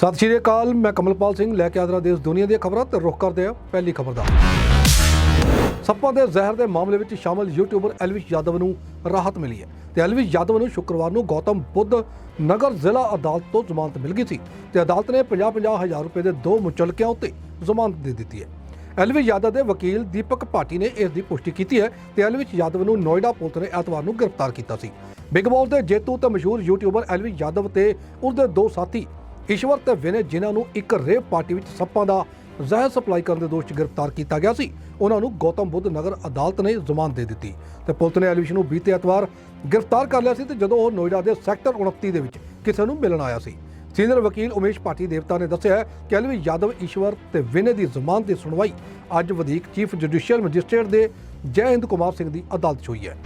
ਸਤਿ ਸ਼੍ਰੀ ਅਕਾਲ, ਮੈਂ ਕਮਲਪਾਲ ਸਿੰਘ, ਲੈ ਕੇ ਆਦਰਾ ਦੇਸ਼ ਦੁਨੀਆ ਦੀਆਂ ਖਬਰਾਂ ਤੇ ਰੁਖ ਕਰਦੇ ਹਾਂ ਪਹਿਲੀ ਖਬਰ ਦਾ। ਸੱਪਾਂ ਦੇ ਜ਼ਹਿਰ ਦੇ ਮਾਮਲੇ ਵਿੱਚ ਸ਼ਾਮਲ ਯੂਟਿਊਬਰ ਐਲਵਿਸ਼ ਯਾਦਵ ਨੂੰ ਰਾਹਤ ਮਿਲੀ ਹੈ ਤੇ ਐਲਵਿਸ਼ ਯਾਦਵ ਨੂੰ ਸ਼ੁੱਕਰਵਾਰ ਨੂੰ ਗੌਤਮ ਬੁੱਧ ਨਗਰ ਜ਼ਿਲ੍ਹਾ ਅਦਾਲਤ ਤੋਂ ਜ਼ਮਾਨਤ ਮਿਲ ਗਈ ਸੀ ਤੇ ਅਦਾਲਤ ਨੇ 50-50 ਹਜ਼ਾਰ ਰੁਪਏ ਦੇ ਦੋ ਮੁਚਲਕਿਆਂ ਉੱਤੇ ਜ਼ਮਾਨਤ ਦੇ ਦਿੱਤੀ ਹੈ। ਐਲਵਿਸ਼ ਯਾਦਵ ਦੇ ਵਕੀਲ ਦੀਪਕ ਭਾਟੀ ਨੇ ਇਸ ਦੀ ਪੁਸ਼ਟੀ ਕੀਤੀ ਹੈ ਤੇ ਐਲਵਿਸ਼ ਯਾਦਵ ਨੂੰ ਨੋਇਡਾ ਪੁਲਿਸ ਨੇ ਐਤਵਾਰ ਨੂੰ ਗ੍ਰਿਫਤਾਰ ਕੀਤਾ ਸੀ। ਬਿਗ ਬੌਸ ਦੇ ਜੇਤੂ ਤੇ ਮਸ਼ਹੂਰ ਯੂਟਿਊਬਰ ਐਲਵਿਸ਼ ਯਾਦਵ ਤੇ ਉਸਦੇ ਦੋ ਸਾਥੀ ਈਸ਼ਵਰ ਤੇ ਵਿਨੇ, ਜਿਨ੍ਹਾਂ ਨੂੰ ਇੱਕ ਰੇਪ ਪਾਰਟੀ ਵਿੱਚ ਸੱਪਾਂ ਦਾ ਜ਼ਹਿਰ ਸਪਲਾਈ ਕਰਨ ਦੇ ਦੋਸ਼ 'ਚ ਗ੍ਰਿਫਤਾਰ ਕੀਤਾ ਗਿਆ ਸੀ, ਉਹਨਾਂ ਨੂੰ ਗੌਤਮ ਬੁੱਧ ਨਗਰ ਅਦਾਲਤ ਨੇ ਜ਼ਮਾਨਤ ਦੇ ਦਿੱਤੀ। ਤੇ ਪੁਲਿਸ ਨੇ ਐਲਵਿਸ਼ ਨੂੰ ਬੀਤੇ ਐਤਵਾਰ ਗ੍ਰਿਫਤਾਰ ਕਰ ਲਿਆ ਸੀ ਤੇ ਜਦੋਂ ਉਹ ਨੋਇਡਾ ਦੇ ਸੈਕਟਰ 29 ਦੇ ਵਿੱਚ ਕਿਸੇ ਨੂੰ ਮਿਲਣ ਆਇਆ ਸੀ। ਸੀਨੀਅਰ ਵਕੀਲ ਉਮੇਸ਼ ਪਾਟੀ ਦੇਵਤਾ ਨੇ ਦੱਸਿਆ ਕਿ ਐਲਵਿਸ਼ ਯਾਦਵ, ਈਸ਼ਵਰ ਤੇ ਵਿਨੇ ਦੀ ਜ਼ਮਾਨਤ ਦੀ ਸੁਣਵਾਈ ਅੱਜ ਵਧੀਕ ਚੀਫ ਜੁਡੀਸ਼ੀਅਲ ਮੈਜਿਸਟ੍ਰੇਟ ਦੇ ਜੈ ਹਿੰਦ ਕੁਮਾਰ ਸਿੰਘ ਦੀ ਅਦਾਲਤ 'ਚ ਹੋਈ ਹੈ।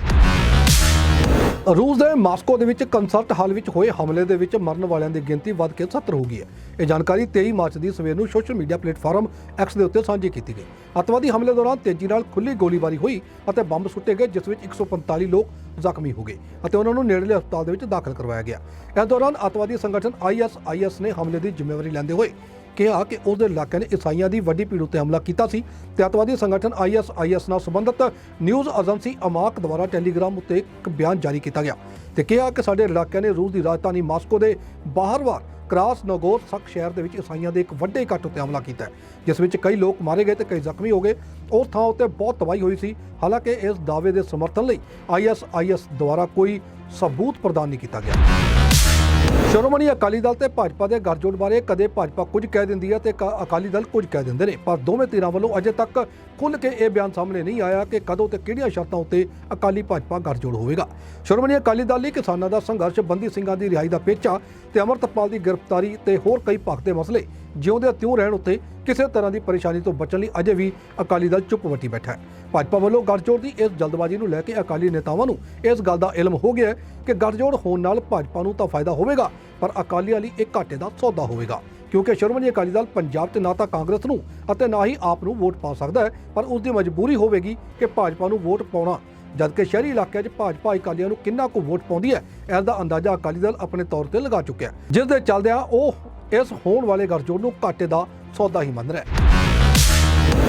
ਰੂਸ ਦੇ ਮਾਸਕੋ ਦੇ ਵਿੱਚ ਕੰਸਰਟ ਹਾਲ ਵਿੱਚ ਹੋਏ ਹਮਲੇ ਦੇ ਵਿੱਚ ਮਰਨ ਵਾਲਿਆਂ ਦੀ ਗਿਣਤੀ ਵੱਧ ਕੇ 70 ਹੋ ਗਈ ਹੈ। ਇਹ ਜਾਣਕਾਰੀ 23 ਮਾਰਚ ਦੀ ਸਵੇਰ ਨੂੰ ਸੋਸ਼ਲ ਮੀਡੀਆ ਪਲੇਟਫਾਰਮ ਐਕਸ ਦੇ ਉੱਤੇ ਸਾਂਝੀ ਕੀਤੀ ਗਈ। ਅੱਤਵਾਦੀ ਹਮਲੇ ਦੌਰਾਨ ਤੇਜ਼ੀ ਨਾਲ ਖੁੱਲੀ ਗੋਲੀਬਾਰੀ ਹੋਈ ਅਤੇ ਬੰਬ ਸੁੱਟੇ ਗਏ, ਜਿਸ ਵਿੱਚ 145 ਲੋਕ ਜ਼ਖਮੀ ਹੋ ਗਏ ਅਤੇ ਉਹਨਾਂ ਨੂੰ ਨੇੜਲੇ ਹਸਪਤਾਲ ਦੇ ਵਿੱਚ ਦਾਖਲ ਕਰਵਾਇਆ ਗਿਆ। ਇਸ ਦੌਰਾਨ ਅੱਤਵਾਦੀ ਸੰਗਠਨ ਆਈਐਸਆਈਐਸ ਨੇ ਹਮਲੇ ਦੀ ਜ਼ਿੰਮੇਵਾਰੀ ਲੈਂਦੇ ਹੋਏ ਕਿਹਾ ਕਿ ਉਸਦੇ ਇਲਾਕੇ ਨੇ ਈਸਾਈਆਂ ਦੀ ਵੱਡੀ ਭੀੜ ਉੱਤੇ ਹਮਲਾ ਕੀਤਾ ਸੀ। ਤੇ ਅੱਤਵਾਦੀ ਸੰਗਠਨ ਆਈਐਸਆਈਐਸ ਨਾਲ ਸੰਬੰਧਿਤ ਨਿਊਜ਼ ਏਜੰਸੀ ਅਮਾਕ ਦੁਆਰਾ ਟੈਲੀਗ੍ਰਾਮ ਉੱਤੇ ਇੱਕ ਬਿਆਨ ਜਾਰੀ ਕੀਤਾ ਗਿਆ ਤੇ ਕਿਹਾ ਕਿ ਸਾਡੇ ਇਲਾਕੇ ਨੇ ਰੂਸ ਦੀ ਰਾਜਧਾਨੀ ਮਾਸਕੋ ਦੇ ਬਾਹਰਵਾਰ ਕਰਾਸ ਨਗੋਰ ਸਕ ਸ਼ਹਿਰ ਦੇ ਵਿੱਚ ਈਸਾਈਆਂ ਦੇ ਇੱਕ ਵੱਡੇ ਇਕੱਠ ਉੱਤੇ ਹਮਲਾ ਕੀਤਾ ਜਿਸ ਵਿੱਚ ਕਈ ਲੋਕ ਮਾਰੇ ਗਏ ਤੇ ਕਈ ਜ਼ਖਮੀ ਹੋ ਗਏ। ਉਸ ਥਾਂ ਉੱਤੇ ਬਹੁਤ ਤਬਾਹੀ ਹੋਈ ਸੀ। ਹਾਲਾਂਕਿ ਇਸ ਦਾਅਵੇ ਦੇ ਸਮਰਥਨ ਲਈ ਆਈਐਸਆਈਐਸ ਦੁਆਰਾ ਕੋਈ ਸਬੂਤ ਪ੍ਰਦਾਨ ਨਹੀਂ ਕੀਤਾ ਗਿਆ। ਸ਼੍ਰੋਮਣੀ ਅਕਾਲੀ ਦਲ ਤੇ ਭਾਜਪਾ ਦੇ ਗੱਠਜੋੜ ਬਾਰੇ ਕਦੇ ਭਾਜਪਾ ਕੁਝ ਕਹਿ ਦਿੰਦੀ ਹੈ ਤੇ ਕ- ਅਕਾਲੀ ਦਲ ਕੁਝ ਕਹਿ ਦਿੰਦੇ ਨੇ। ਪਰ ਦੋਵੇਂ ਧਿਰਾਂ ਵੱਲੋਂ ਅਜੇ ਤੱਕ ਖੁੱਲ੍ਹ ਕੇ ਇਹ ਬਿਆਨ ਸਾਹਮਣੇ ਨਹੀਂ ਆਇਆ ਕਿ ਕਦੋਂ ਤੇ ਕਿਹੜੀਆਂ ਸ਼ਰਤਾਂ ਉੱਤੇ ਅਕਾਲੀ ਭਾਜਪਾ ਗੱਠਜੋੜ ਹੋਵੇਗਾ। ਸ਼੍ਰੋਮਣੀ ਅਕਾਲੀ ਦਲ ਲਈ ਕਿਸਾਨਾਂ ਦਾ ਸੰਘਰਸ਼, ਬੰਦੀ ਸਿੰਘਾਂ ਦੀ ਰਿਹਾਈ ਦਾ ਪੇਚਾ ਤੇ ਅਮਰਤਪਾਲ ਦੀ ਗ੍ਰਿਫਤਾਰੀ ਤੇ ਹੋਰ ਕਈ ਪੱਖ ਮਸਲੇ। ਜਿਉਂਦੇ ਤਿਉਂ ਰਹਿਣ ਉੱਤੇ ਕਿਸੇ ਤਰ੍ਹਾਂ ਦੀ ਪਰੇਸ਼ਾਨੀ ਤੋਂ ਬਚਣ ਲਈ ਅਜੇ ਵੀ ਅਕਾਲੀ ਦਲ ਚੁੱਪ ਵੱਟੀ ਬੈਠਾ ਹੈ। ਭਾਜਪਾ ਵੱਲੋਂ ਗੱਠਜੋੜ ਦੀ ਇਸ ਜਲਦਬਾਜ਼ੀ ਨੂੰ ਲੈ ਕੇ ਅਕਾਲੀ ਨੇਤਾਵਾਂ ਨੂੰ ਇਸ ਗੱਲ ਦਾ ਇਲਮ ਹੋ ਗਿਆ ਕਿ ਗੱਠਜੋੜ ਹੋਣ ਨਾਲ ਭਾਜਪਾ ਨੂੰ ਤਾਂ ਫਾਇਦਾ ਹੋਵੇਗਾ, ਪਰ ਅਕਾਲੀਆਂ ਲਈ ਇਹ ਘਾਟੇ ਦਾ ਸੌਦਾ ਹੋਵੇਗਾ। ਕਿਉਂਕਿ ਸ਼੍ਰੋਮਣੀ ਅਕਾਲੀ ਦਲ ਪੰਜਾਬ ਤੇ ਨਾ ਤਾਂ ਕਾਂਗਰਸ ਨੂੰ ਅਤੇ ਨਾ ਹੀ ਆਪ ਨੂੰ ਵੋਟ ਪਾ ਸਕਦਾ ਹੈ, ਪਰ ਉਸ ਦੀ ਮਜਬੂਰੀ ਹੋਵੇਗੀ ਕਿ ਭਾਜਪਾ ਨੂੰ ਵੋਟ ਪਾਉਣਾ। ਜਦਕਿ ਸ਼ਹਿਰੀ ਇਲਾਕਿਆਂ 'ਚ ਭਾਜਪਾ ਅਕਾਲੀਆਂ ਨੂੰ ਕਿੰਨਾ ਕੁ ਵੋਟ ਪਾਉਂਦੀ ਹੈ ਇਸ ਦਾ ਅੰਦਾਜ਼ਾ ਅਕਾਲੀ ਦਲ ਆਪਣੇ ਤੌਰ ਤੇ ਲਗਾ ਚੁੱਕਿਆ ਜਿਸ ਦੇ ਚੱਲਦਿਆਂ ਉਹ ਇਸ ਹੋਣ ਵਾਲੇ ਗੱਠਜੋੜ ਨੂੰ ਘਾਟੇ ਦਾ ਸੌਦਾ ਹੀ ਮੰਨ ਰਿਹਾ ਹੈ।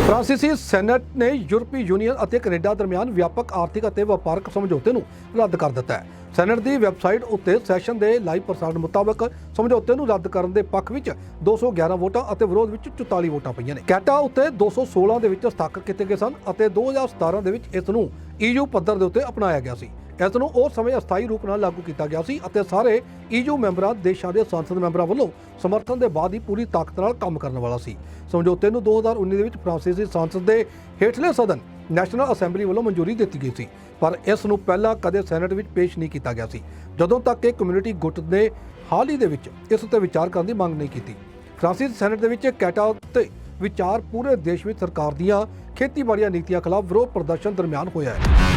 ਫਰਾਂਸੀਸੀ ਸੈਨੇਟ ਨੇ ਯੂਰਪੀ ਯੂਨੀਅਨ ਅਤੇ ਕੈਨੇਡਾ ਦਰਮਿਆਨ ਵਿਆਪਕ ਆਰਥਿਕ ਅਤੇ ਵਪਾਰਕ ਸਮਝੌਤੇ ਨੂੰ ਰੱਦ ਕਰ ਦਿੱਤਾ ਹੈ। ਸੈਨੇਟ ਦੀ ਵੈਬਸਾਈਟ ਉੱਤੇ ਸੈਸ਼ਨ ਦੇ ਲਾਈਵ ਪ੍ਰਸਾਰਣ ਮੁਤਾਬਕ ਸਮਝੌਤੇ ਨੂੰ ਰੱਦ ਕਰਨ ਦੇ ਪੱਖ ਵਿੱਚ 211 ਵੋਟਾਂ ਅਤੇ ਵਿਰੋਧ ਵਿੱਚ 44 ਵੋਟਾਂ ਪਈਆਂ ਨੇ। ਕੈਟਾ ਉੱਤੇ 216 ਦੇ ਵਿੱਚ ਹਸਤਾਖਰ ਕੀਤੇ ਗਏ ਸਨ ਅਤੇ 2017 ਦੇ ਵਿੱਚ ਇਸ ਨੂੰ ਈਯੂ ਪੱਧਰ ਦੇ ਉੱਤੇ ਅਪਣਾਇਆ ਗਿਆ ਸੀ। ਇਸ ਨੂੰ ਉਸ ਸਮੇਂ ਅਸਥਾਈ ਰੂਪ ਨਾਲ ਲਾਗੂ ਕੀਤਾ ਗਿਆ ਸੀ ਅਤੇ ਸਾਰੇ EU ਮੈਂਬਰਾਂ, ਦੇਸ਼ਾਂ ਦੇ ਸੰਸਦ ਮੈਂਬਰਾਂ ਵੱਲੋਂ ਸਮਰਥਨ ਦੇ ਬਾਅਦ ਹੀ ਪੂਰੀ ਤਾਕਤ ਨਾਲ ਕੰਮ ਕਰਨ ਵਾਲਾ ਸੀ। ਸਮਝੌਤੇ ਨੂੰ 2019 ਦੇ ਵਿੱਚ ਫਰਾਂਸੀਸੀ ਸੰਸਦ ਦੇ ਹੇਠਲੇ ਸਦਨ ਨੈਸ਼ਨਲ ਅਸੈਂਬਲੀ ਵੱਲੋਂ ਮਨਜ਼ੂਰੀ ਦਿੱਤੀ ਗਈ ਸੀ, ਪਰ ਇਸ ਨੂੰ ਪਹਿਲਾਂ ਕਦੇ ਸੈਨੇਟ ਵਿੱਚ ਪੇਸ਼ ਨਹੀਂ ਕੀਤਾ ਗਿਆ ਸੀ, ਜਦੋਂ ਤੱਕ ਕਿ ਕਮਿਊਨਿਟੀ ਗੁੱਟ ਨੇ ਹਾਲ ਹੀ ਦੇ ਵਿੱਚ ਇਸ ਉੱਤੇ ਵਿਚਾਰ ਕਰਨ ਦੀ ਮੰਗ ਨਹੀਂ ਕੀਤੀ। ਫਰਾਂਸੀਸੀ ਸੈਨੇਟ ਦੇ ਵਿੱਚ ਕੈਟਾ ਉੱਤੇ ਵਿਚਾਰ ਪੂਰੇ ਦੇਸ਼ ਵਿੱਚ ਸਰਕਾਰ ਦੀਆਂ ਖੇਤੀਬਾੜੀ ਨੀਤੀਆਂ ਖਿਲਾਫ ਵਿਰੋਧ ਪ੍ਰਦਰਸ਼ਨ ਦਰਮਿਆਨ ਹੋਇਆ ਹੈ।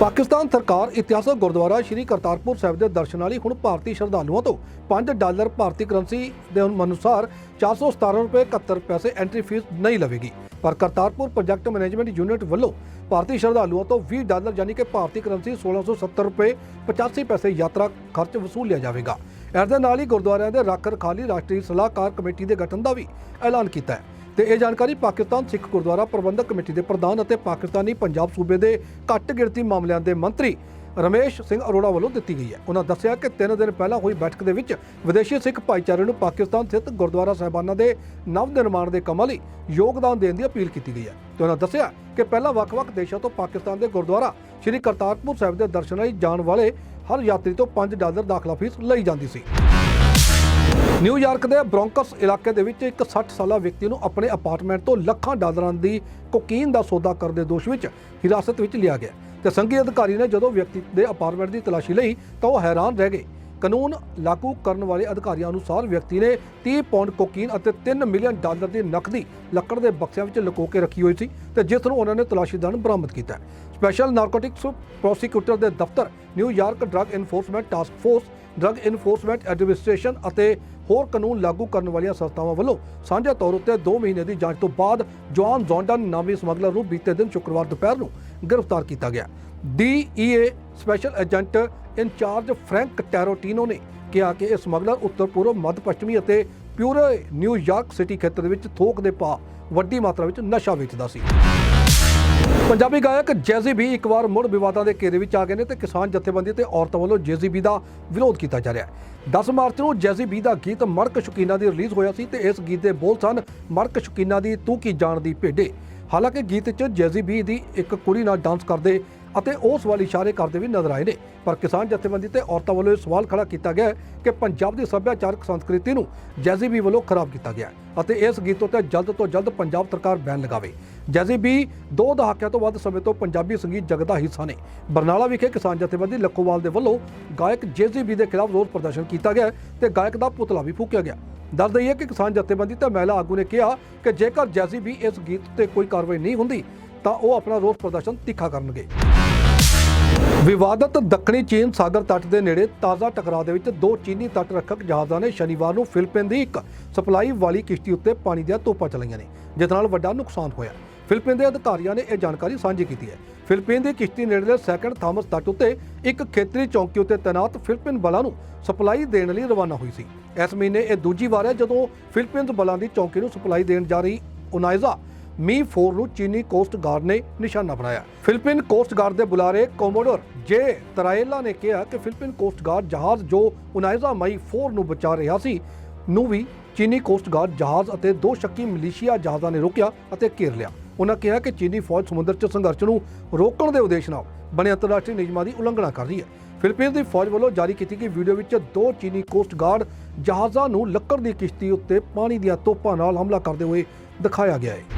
ਪਾਕਿਸਤਾਨ ਸਰਕਾਰ ਇਤਿਹਾਸਕ ਗੁਰਦੁਆਰਾ ਸ਼੍ਰੀ ਕਰਤਾਰਪੁਰ ਸਾਹਿਬ ਦੇ ਦਰਸ਼ਨਾਂ ਲਈ ਹੁਣ ਭਾਰਤੀ ਸ਼ਰਧਾਲੂਆਂ ਤੋਂ 5 ਡਾਲਰ ਭਾਰਤੀ ਕਰੰਸੀ ਦੇ ਅਨੁਸਾਰ 417 ਰੁਪਏ 71 ਪੈਸੇ ਐਂਟਰੀ ਫੀਸ ਨਹੀਂ ਲਵੇਗੀ। ਪਰ ਕਰਤਾਰਪੁਰ ਪ੍ਰੋਜੈਕਟ ਮੈਨੇਜਮੈਂਟ ਯੂਨਿਟ ਵੱਲੋਂ ਭਾਰਤੀ ਸ਼ਰਧਾਲੂਆਂ ਤੋਂ 20 ਡਾਲਰ ਯਾਨੀ ਕਿ ਭਾਰਤੀ ਕਰੰਸੀ 1670 ਰੁਪਏ 85 ਪੈਸੇ ਯਾਤਰਾ ਖਰਚ ਵਸੂਲ ਲਿਆ ਜਾਵੇਗਾ। ਇਸ ਦੇ ਨਾਲ ਹੀ ਗੁਰਦੁਆਰਿਆਂ ਦੇ ਰੱਖ ਰਖਾਅ ਲਈ ਰਾਸ਼ਟਰੀ ਸਲਾਹਕਾਰ ਕਮੇਟੀ ਦੇ ਗਠਨ ਦਾ ਵੀ ਐਲਾਨ ਕੀਤਾ ਹੈ। ਤੇ ਇਹ ਜਾਣਕਾਰੀ ਪਾਕਿਸਤਾਨ ਸਿੱਖ ਗੁਰਦੁਆਰਾ ਪ੍ਰਬੰਧਕ ਕਮੇਟੀ ਦੇ ਪ੍ਰਧਾਨ ਅਤੇ ਪਾਕਿਸਤਾਨੀ ਪੰਜਾਬ ਸੂਬੇ ਦੇ ਘੱਟ ਗਿਣਤੀ ਮਾਮਲਿਆਂ ਦੇ ਮੰਤਰੀ ਰਮੇਸ਼ ਸਿੰਘ ਅਰੋੜਾ ਵੱਲੋਂ ਦਿੱਤੀ ਗਈ ਹੈ। ਉਹਨਾਂ ਦੱਸਿਆ ਕਿ ਤਿੰਨ ਦਿਨ ਪਹਿਲਾਂ ਹੋਈ ਬੈਠਕ ਦੇ ਵਿੱਚ ਵਿਦੇਸ਼ੀ ਸਿੱਖ ਭਾਈਚਾਰੇ ਨੂੰ ਪਾਕਿਸਤਾਨ ਸਥਿਤ ਗੁਰਦੁਆਰਾ ਸਾਹਿਬਾਨਾਂ ਦੇ ਨਵ ਨਿਰਮਾਣ ਦੇ ਕੰਮਾਂ ਲਈ ਯੋਗਦਾਨ ਦੇਣ ਦੀ ਅਪੀਲ ਕੀਤੀ ਗਈ ਹੈ। ਤੇ ਉਹਨਾਂ ਦੱਸਿਆ ਕਿ ਪਹਿਲਾਂ ਵੱਖ-ਵੱਖ ਦੇਸ਼ਾਂ ਤੋਂ ਪਾਕਿਸਤਾਨ ਦੇ ਗੁਰਦੁਆਰਾ ਸ੍ਰੀ ਕਰਤਾਰਪੁਰ ਸਾਹਿਬ ਦੇ ਦਰਸ਼ਨਾਂ ਲਈ ਜਾਣ ਵਾਲੇ ਹਰ ਯਾਤਰੀ ਤੋਂ 5 ਡਾਲਰ ਦਾਖਲਾ ਫੀਸ ਲਈ ਜਾਂਦੀ ਸੀ। ਨਿਊਯਾਰਕ ਦੇ ਬ੍ਰੌਂਕਸ ਇਲਾਕੇ ਦੇ ਵਿੱਚ ਇੱਕ 60 ਸਾਲਾ ਵਿਅਕਤੀ ਨੂੰ ਆਪਣੇ ਅਪਾਰਟਮੈਂਟ ਤੋਂ ਲੱਖਾਂ ਡਾਲਰਾਂ ਦੀ ਕੋਕੀਨ ਦਾ ਸੌਦਾ ਕਰਨ ਦੇ ਦੋਸ਼ ਵਿੱਚ ਹਿਰਾਸਤ ਵਿੱਚ ਲਿਆ ਗਿਆ ਤੇ ਸੰਘੀ ਅਧਿਕਾਰੀ ਨੇ ਜਦੋਂ ਵਿਅਕਤੀ ਦੇ ਅਪਾਰਟਮੈਂਟ ਦੀ ਤਲਾਸ਼ੀ ਲਈ ਤਾਂ ਉਹ ਹੈਰਾਨ ਰਹਿ ਗਏ। ਕਾਨੂੰਨ ਲਾਗੂ ਕਰਨ ਵਾਲੇ ਅਧਿਕਾਰੀਆਂ ਅਨੁਸਾਰ ਵਿਅਕਤੀ ਨੇ 30 ਪੌਂਡ ਕੋਕੀਨ ਅਤੇ 3 ਮਿਲੀਅਨ ਡਾਲਰ ਦੀ ਨਕਦੀ ਲੱਕੜ ਦੇ ਬਕਸਿਆਂ ਵਿੱਚ ਲੁਕੋ ਕੇ ਰੱਖੀ ਹੋਈ ਸੀ ਤੇ ਜਿਸ ਨੂੰ ਉਹਨਾਂ ਨੇ ਤਲਾਸ਼ੀ ਦੌਰਾਨ ਬਰਾਮਦ ਕੀਤਾ ਸਪੈਸ਼ਲ ਨਾਰਕੋਟਿਕਸ ਪ੍ਰੋਸੀਕਿਊਟਰ ਦੇ ਦਫ਼ਤਰ New York drug enforcement task force, drug enforcement administration ਅਤੇ ਹੋਰ ਕਾਨੂੰਨ ਲਾਗੂ ਕਰਨ ਵਾਲੀਆਂ ਸੰਸਥਾਵਾਂ ਵੱਲੋਂ ਸਾਂਝੇ ਤੌਰ ਉੱਤੇ 2 ਮਹੀਨੇ ਦੀ ਜਾਂਚ ਤੋਂ ਬਾਅਦ ਜੋਨ ਜ਼ੌਂਡਨ ਨਾਮੀ ਸਮਗਲਰ ਨੂੰ ਬੀਤੇ ਦਿਨ ਸ਼ੁੱਕਰਵਾਰ ਦੁਪਹਿਰ ਨੂੰ ਗ੍ਰਿਫਤਾਰ ਕੀਤਾ ਗਿਆ। DEA special agent in charge Frank Tarentino ਨੇ ਕਿਹਾ ਕਿ ਇਹ ਸਮਗਲਰ ਉੱਤਰ ਪੂਰਬ, ਮੱਧ ਪੱਛਮੀ ਅਤੇ ਪਿਊਰੇ ਨਿਊਯਾਰਕ ਸਿਟੀ ਖੇਤਰ ਦੇ ਵਿੱਚ ਥੋਕ ਦੇ ਪਾ ਵੱਡੀ ਮਾਤਰਾ ਵਿੱਚ ਨਸ਼ਾ ਵੇਚਦਾ ਸੀ। ਪੰਜਾਬੀ ਗਾਇਕ ਜੈਜ਼ੀ ਵੀ ਇੱਕ ਵਾਰ ਮੁੜ ਵਿਵਾਦਾਂ ਦੇ ਘੇਰੇ ਵਿੱਚ ਆ ਗਏ ਨੇ ਤੇ ਕਿਸਾਨ ਜਥੇਬੰਦੀ ਤੇ ਔਰਤਾਂ ਵੱਲੋਂ ਜੈਜ਼ੀ ਵੀ ਦਾ ਵਿਰੋਧ ਕੀਤਾ ਜਾ ਰਿਹਾ ਹੈ। 10 ਮਾਰਚ ਨੂੰ ਜੈਜ਼ੀ ਵੀ ਦਾ ਗੀਤ ਮੜਕ ਸ਼ੁਕੀਨਾ ਦੀ ਰਿਲੀਜ਼ ਹੋਇਆ ਸੀ ਤੇ ਇਸ ਗੀਤ ਦੇ ਬੋਲ ਸਨ ਮੜਕ ਸ਼ੁਕੀਨਾ ਦੀ ਤੂੰ ਕੀ ਜਾਣਦੀ ਭੇਡੇ। ਹਾਲਾਂਕਿ ਗੀਤ 'ਚ ਜੈਜ਼ੀ ਵੀ ਦੀ ਇੱਕ ਕੁੜੀ ਨਾਲ ਡਾਂਸ ਕਰਦੇ ਅਤੇ ਉਸ ਵੱਲ ਇਸ਼ਾਰੇ ਕਰਦੇ ਵੀ ਨਜ਼ਰ ਆਏ ਨੇ। ਪਰ ਕਿਸਾਨ ਜਥੇਬੰਦੀ ਤੇ ਔਰਤਾਂ ਵੱਲੋਂ ਇਹ ਸਵਾਲ ਖੜਾ ਕੀਤਾ ਗਿਆ ਕਿ ਪੰਜਾਬ ਦੀ ਸੱਭਿਆਚਾਰਕ ਸੰਸਕ੍ਰਿਤੀ ਨੂੰ ਜੈਜ਼ੀ ਵੀ ਵੱਲੋਂ ਖਰਾਬ ਕੀਤਾ ਗਿਆ ਅਤੇ ਇਸ ਗੀਤ ਉੱਤੇ ਜਲਦ ਤੋਂ ਜਲਦ ਪੰਜਾਬ ਸਰਕਾਰ ਬੈਨ ਲਗਾਵੇ। ਜੈਜ਼ੀ ਵੀ ਦੋ ਦਹਾਕਿਆਂ ਤੋਂ ਵੱਧ ਸਮੇਂ ਤੋਂ ਪੰਜਾਬੀ ਸੰਗੀਤ ਜਗਤ ਦਾ ਹਿੱਸਾ ਨੇ। ਬਰਨਾਲਾ ਵਿਖੇ ਕਿਸਾਨ ਜਥੇਬੰਦੀ ਲੱਖੋਵਾਲ ਦੇ ਵੱਲੋਂ ਗਾਇਕ ਜੈਜ਼ੀ ਵੀ ਦੇ ਖਿਲਾਫ ਰੋਸ ਪ੍ਰਦਰਸ਼ਨ ਕੀਤਾ ਗਿਆ ਹੈ ਤੇ ਗਾਇਕ ਦਾ ਪੁਤਲਾ ਵੀ ਫੂਕਿਆ ਗਿਆ। ਦੱਸ ਦਈਏ ਕਿ ਕਿਸਾਨ ਜਥੇਬੰਦੀ ਤੇ ਮਹਿਲਾ ਆਗੂ ਨੇ ਕਿਹਾ ਕਿ ਜੇਕਰ ਜੈਜ਼ੀ ਵੀ ਇਸ ਗੀਤ ਤੇ ਕੋਈ ਕਾਰਵਾਈ ਨਹੀਂ ਹੁੰਦੀ, ਤਾਂ ਉਹ ਆਪਣਾ ਰੋਸ ਪ੍ਰਦਰਸ਼ਨ ਤਿੱਖਾ ਕਰਨਗੇ। ਵਿਵਾਦਤ ਦੱਖਣੀ ਚੀਨ ਸਾਗਰ ਤੱਟ ਦੇ ਨੇੜੇ ਤਾਜ਼ਾ ਟਕਰਾਅ ਦੇ ਵਿੱਚ ਦੋ ਚੀਨੀ ਤੱਟ ਰੱਖਕ ਜਹਾਜ਼ਾਂ ਨੇ ਸ਼ਨੀਵਾਰ ਨੂੰ ਫਿਲਪੀਨ ਦੀ ਇੱਕ ਸਪਲਾਈ ਵਾਲੀ ਕਿਸ਼ਤੀ ਉੱਤੇ ਪਾਣੀ ਦੀਆਂ ਤੋਪਾਂ ਚਲਾਈਆਂ ਨੇ, ਜਿਸ ਨਾਲ ਵੱਡਾ ਨੁਕਸਾਨ ਹੋਇਆ। ਫਿਲਪੀਨ ਦੇ ਅਧਿਕਾਰੀਆਂ ਨੇ ਇਹ ਜਾਣਕਾਰੀ ਸਾਂਝੀ ਕੀਤੀ ਹੈ। ਫਿਲਪੀਨ ਦੀ ਕਿਸ਼ਤੀ ਨੇੜਲੇ ਸੈਕੰਡ ਥਾਮਸ ਤੱਟ ਉੱਤੇ ਇੱਕ ਖੇਤਰੀ ਚੌਂਕੀ ਉੱਤੇ ਤੈਨਾਤ ਫਿਲਪੀਨ ਬਲਾਂ ਨੂੰ ਸਪਲਾਈ ਦੇਣ ਲਈ ਰਵਾਨਾ ਹੋਈ ਸੀ। ਇਸ ਮਹੀਨੇ ਇਹ ਦੂਜੀ ਵਾਰ ਹੈ ਜਦੋਂ ਫਿਲੀਪੀਨਸ ਬਲਾਂ ਦੀ ਚੌਕੀ ਨੂੰ ਸਪਲਾਈ ਦੇਣ ਜਾ ਰਹੀ ਓਨਾਈਜ਼ਾ ਮੀ 4 ਨੂੰ ਚੀਨੀ ਕੋਸਟ ਗਾਰਡ ਨੇ ਨਿਸ਼ਾਨਾ ਬਣਾਇਆ। ਫਿਲਪੀਨ ਕੋਸਟ ਗਾਰਡ ਦੇ ਬੁਲਾਰੇ ਕੋਮੋਡੋਰ ਜੇ ਤਰਾਏਲਾ ਨੇ ਕਿਹਾ ਕਿ ਫਿਲਪੀਨ ਕੋਸਟ ਗਾਰਡ ਜਹਾਜ਼ ਜੋ ਉਨਾਇਜ਼ਾ ਮਈ 4 ਨੂੰ ਬਚਾ ਰਿਹਾ ਸੀ, ਨੂੰ ਵੀ ਚੀਨੀ ਕੋਸਟ ਗਾਰਡ ਜਹਾਜ਼ ਅਤੇ ਦੋ ਸ਼ੱਕੀ ਮਲੇਸ਼ੀਆ ਜਹਾਜ਼ਾਂ ਨੇ ਰੋਕਿਆ ਅਤੇ ਘੇਰ ਲਿਆ। ਉਹਨਾਂ ਕਿਹਾ ਕਿ ਚੀਨੀ ਫੌਜ ਸਮੁੰਦਰ 'ਚ ਸੰਘਰਸ਼ ਨੂੰ ਰੋਕਣ ਦੇ ਉਦੇਸ਼ ਨਾਲ ਬਣੇ ਅੰਤਰਰਾਸ਼ਟਰੀ ਨਿਯਮਾਂ ਦੀ ਉਲੰਘਣਾ ਕਰ ਰਹੀ ਹੈ। ਫਿਲੀਪੀਨਸ ਦੀ ਫੌਜ ਵੱਲੋਂ ਜਾਰੀ ਕੀਤੀ ਗਈ ਵੀਡੀਓ ਵਿੱਚ ਦੋ ਚੀਨੀ ਕੋਸਟ ਗਾਰਡ ਜਹਾਜ਼ਾਂ ਨੂੰ ਲੱਕੜ ਦੀ ਕਿਸ਼ਤੀ ਉੱਤੇ ਪਾਣੀ ਦੀਆਂ ਤੋਪਾਂ ਨਾਲ ਹਮਲਾ ਕਰਦੇ ਹੋਏ ਦਿਖਾਇਆ ਗਿਆ ਹੈ।